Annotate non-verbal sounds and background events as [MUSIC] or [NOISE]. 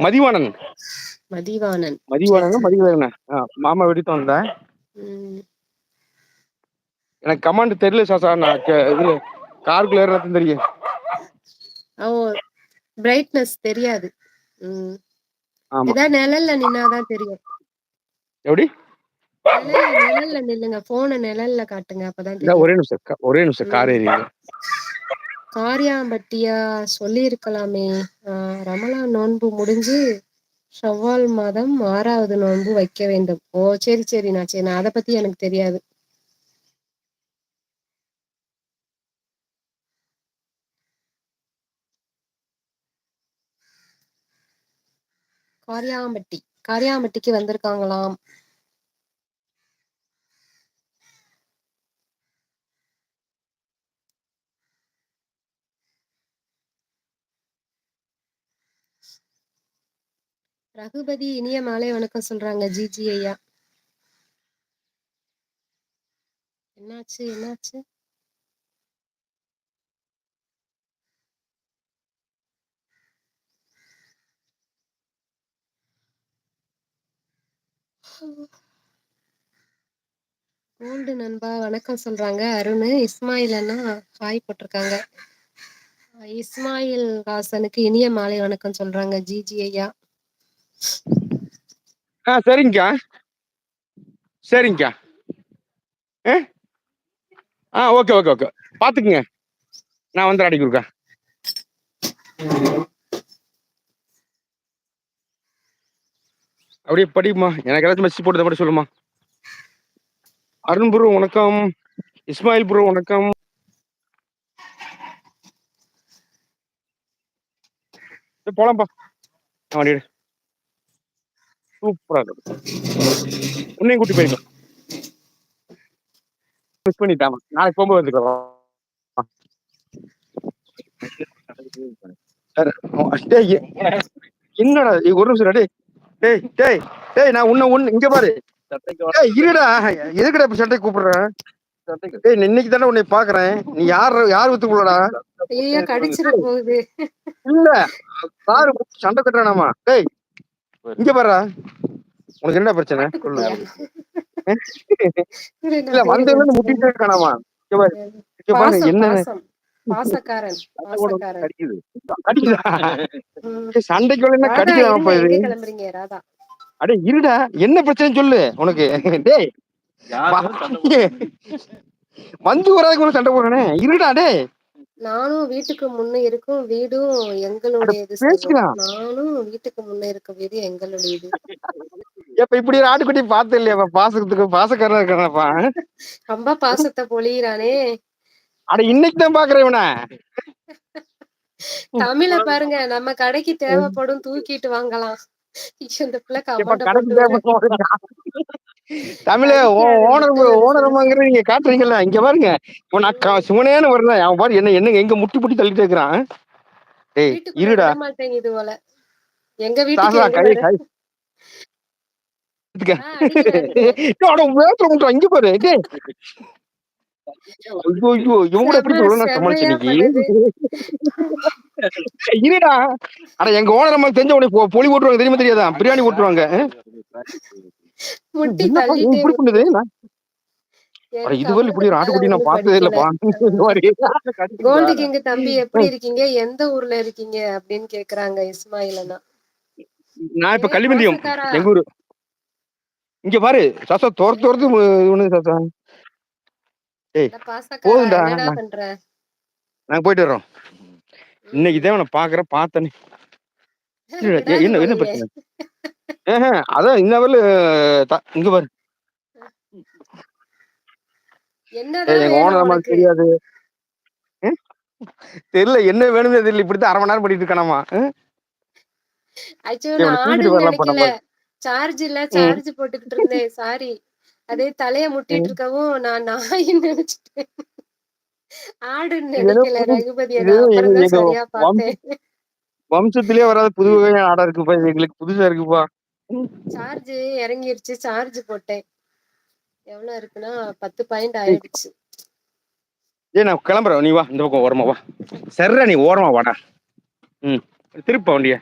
மதிவாணன். மதிவாணன். மதிவாணனா ஆ மாமா வீட்டுக்கு வந்தே ம். எனக்கு கமாண்டு தெரியல சாசா நா கே இது காருக்குள்ள ஏறுனதாதா தெரியு ஓ பிரைட்னஸ் தெரியாது. ஏதாவது நெழல்ல நின்னாதா தெரியு எப்டி? நெழல்ல நில்லுங்க ஃபோன நெழல்ல காட்டுங்க அப்பதா இந்தா தெரியு ஒரே நிமிஷோ க ஒரே நிமிஷோ கார் ம் காரியாம்பட்டியா சொல்லியிருக்கலாமே. ஆஹ் ரமலா நோன்பு முடிஞ்சு ஷவ்வால் மாதம் ஆறாவது நோன்பு வைக்க வேண்டும். ஓ சரி சரி நான் சரி நான் அதை பத்தி எனக்கு தெரியாது. காரியாம்பட்டி காரியாம்பட்டிக்கு வந்திருக்காங்களாம். ரகுபதி இனிய மாலை வணக்கம் சொல்றாங்க ஜிஜி ஐயா. என்னாச்சு என்னாச்சு? கோல்டு நண்பா வணக்கம் சொல்றாங்க. அருண் இஸ்மாயில் அண்ணா ஹாய் போட்டிருக்காங்க. இஸ்மாயில் ஹாசனுக்கு இனிய மாலை வணக்கம் சொல்றாங்க ஜிஜி ஐயா. ஆ சரிங்க்கா சரிங்கக்கா. ஆ? ஆ ஓகே ஓகே ஓகே. பாத்துக்குங்க. நான் வந்து அடிக்கு அப்படியே படிக்குமா எனக்கு ஏதாச்சும் மெசேஜ் போட்டு மட்டும் சொல்லுமா அருண் புரு வணக்கம். இஸ்மாயில் ப்ரோ வணக்கம். போலாம்ப்பா. போலாம்பா வண்டி சூப்பரா இருக்கு. உன்னையு கூட்டி போய்க்கலா மிஸ் பண்ணிட்டே ஆமா நாளைக்கு போம்போது வந்துக்கலா வா டேய் என்னடா ஒரு நிமிஷம்டா டேய். டேய் டேய் டேய் நா உன்ன ஒண்ணு இங்க பாரு. டேய் இருடா. எதுக்குடா இப்டி சண்டைக்கு கூப்புடுற? டேய் இன்னைக்கு பாக்குறே நீ யார் கடிச்சிற போகுது. இல்ல. பாரு சண்ட கட்டுறானாமா? டேய் இங்க பார்றா உனக்கு என்னடா பிரச்சன? சொல்லு. இல்ல வச்சுக்கிறேன் முட்டிட்டே இருக்கானாமா? பாரு. என்ன [LAUGHS] அடே இருடா. என்ன பிரச்சனை சொல்லு உனக்கு. டேய். வந்து வராதுக்கு சண்டை போடுறானே. இருடா டேய். நானும் வீட்டுக்கு முன்ன இருக்கும் வீடும் எங்களுடையது பேசிக்கலாம் நானும் வீட்டுக்கு முன்ன இருக்கும் வீடு எங்களுடையது. ஏப்பா இப்படி ஒரு ஆட்டுக்குட்டி பார்த்தது இல்லையாப்பா பாசத்துக்கு பாசக்காரனா இருக்கானப்பா ரொம்ப பாசத்தை பொழியிறானே. அட இன்னைக்கு தான் பாக்குறேன் இவனை. தமிழ பாருங்க நம்ம கடைக்கு தேவைப்படும் தூக்கிட்டு வாங்கலாம். ஐயோ, இந்த பிள்ளை இப்ப கமெண்ட கடைக்கு போட்டு தமிழே ஓனர் ஓனரமாங்கிறது நீங்க காட்டுறீங்கல்ல இங்க பாருங்க. இப்ப நான் சிவனேன்னு வரல அவன் பாரு என்ன என்ன எங்க முட்டி முட்டி தள்ளிட்டு இருக்கிறான்? இருடா. எங்க வீட்டுக்கு இங்க பாரு டேய். ஐயோ இவன் கூட எப்படி சொல்லணும் சமாளிச்சு [LAUGHS] இருடா. அட எங்க ஓனர் அம்மா தெரிஞ்ச பொலி ஓட்டுவாங்க தெரியுமா தெரியாதா? பிரியாணி ஓட்டுவாங்க முட்டி இப்படி பண்ணுது? நான் இதுவரை இப்படி ஒரு ஆட்டுக்குட்டி நான் பார்த்ததே இல்லப்பா கோல்டு கிங் தம்பி எப்படி இருக்கீங்க? எந்த ஊர்ல இருக்கீங்க? அப்படின்னு கேக்குறாங்க இஸ்மாயில் அண்ணா நான் இப்ப கள்ளிமந்தியம் எங்க ஊரு? இங்க பாரு சாசா தோர்த்து தோர்த்து இவனு சாசா. ஏய் போதும்டா நான் நாங்க போயிட்டு வர்றோம். இன்னைக்கு தான் இவனை பாக்குறேன் பார்த்தனே. [LAUGHS] என்ன என்ன பிரச்சனை? ஏஹே, அதான் இந்த வரல இங்க பாரு. எங்க தெரியாது? தெரியல என்ன வேணும்னு தெரியல இப்படித்தான் அரை மணி நேரம் பண்ணிட்டு இருக்கானாமா சார்ஜ் இல்ல சார்ஜ் போட்டுக்கிட்டு இருந்தேன் சாரி அதே தலைய முட்டிட்டு. இருக்கவும் நான் நாயின்னு நினைச்சிட்டேன். ஆடுன்னு நினைக்கல புது ரகுபதி சரியா பார்த்தேன். வம்சத்திலேயே வராத புது வகையான ஆடா இருக்குப்பா எங்களுக்கு புதுசா இருக்குப்பா. சார்ஜ் இறங்கிருச்சு சார்ஜ் போட்டேன். எவ்வளவு இருக்குன்னா பத்து பாயிண்ட் ஆயிடுச்சு ஏ நான் கிளம்புறேன். நீ வா இந்த பக்கம் ஓரமா வா. சரிடா நீ ஓரமா வாடா. ம் திருப்ப வண்டியை.